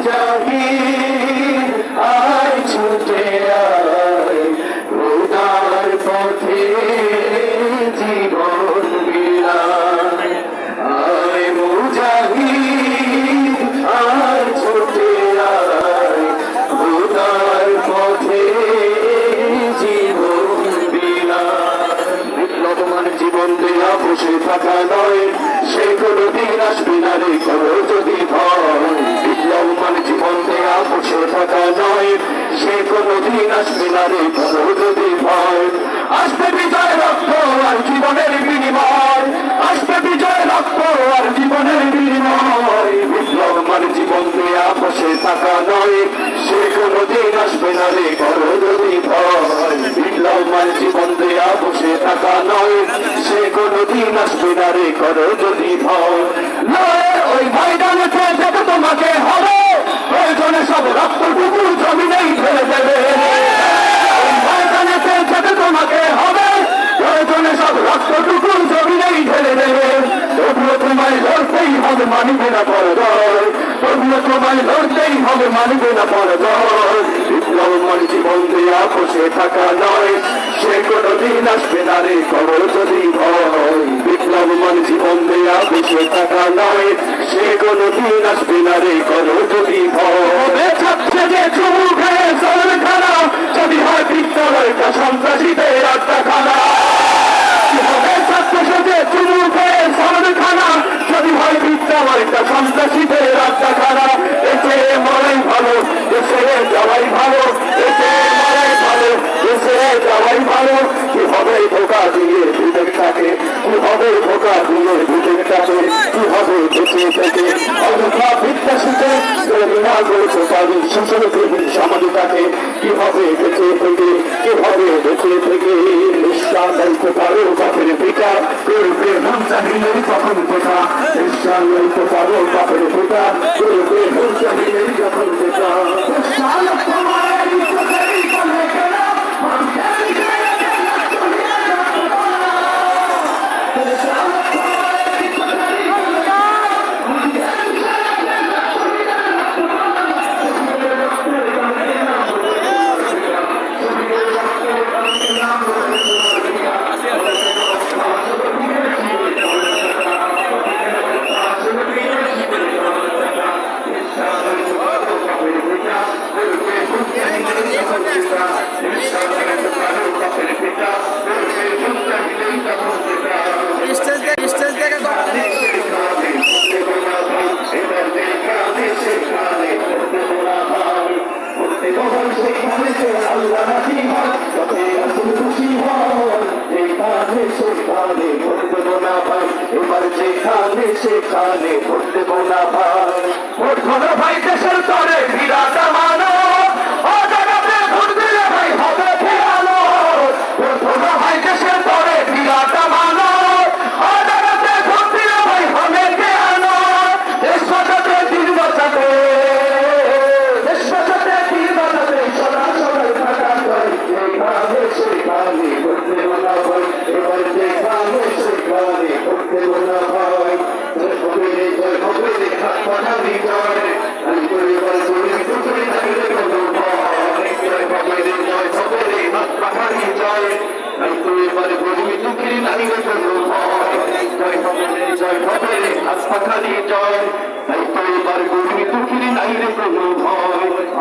মুজাহিদ আয় ছুটে আয় খোদার পথে কোনো দিন আসবে না রে যদি ভয় আসবে বিজয় রক্ত আর জীবনের বিনিময় আসবে বিজয় রক্ত আর জীবনের বিনিময় বিপ্লবমান জীবন দেয়া বসে থাকা নয় সে কোনো দিন আসবে না রে যদি ভয় বিপ্লবমান জীবন দেয়া বসে থাকা নয় সে কোনো দিন আসবে না রে করো যদি ভয় ওই ময়দানেতে যাতে তোমাকে হবে মানিবে না পরে তবুও তোমায় লড়তেই হবে মানিবে না পরে বিপ্লব মানে জীবন দেয়া বসে থাকা নয়। সে কোনো দিন আসবে না রে করো যদি ভয় বিপ্লব মানে জীবন দেয়া বসে থাকা নয়। সে কোনো দিন আসবে না রে যদি বিদ্যালয়টা সন্ত্রাসীদের আড্ডা খানা এসে মরাই ভালো, এসে যাওয়াই ভালো, এসে মরাই ভালো, এসে যাওয়াই ভালো। কি হবে ধোকা দিয়ে বিবেকটাকে কি হবে ধোকা দিয়ে বিবেকটাকে কি হবে বেঁচে থেকে? না করতে পারি শোষণ করবি সমাজটাকে কি হবে বেঁচে থেকে কীভাবে বেঁচে থেকে নিঃশ্বাস দায়িত্ব পারো বাপের পিতা করবে নাম চাহিলেই তখন পিতা নিঃশ্বাস দায়িত্ব পারো বাপের পিতা করবে নাম চাহিলেই যখন সেখানে ভোট ভরতে না ভাই ভোট ভাই দেশের তরে বিরাট মানো পাঠাবি জয় আমি পরিবার করে দুপুরে নাই রে কোনো ভয় জয় হবে রে জয় হবে রে হাত পাঠাবি জয় আমি পরিবার করে দুপুরে নাই রে কোনো ভয়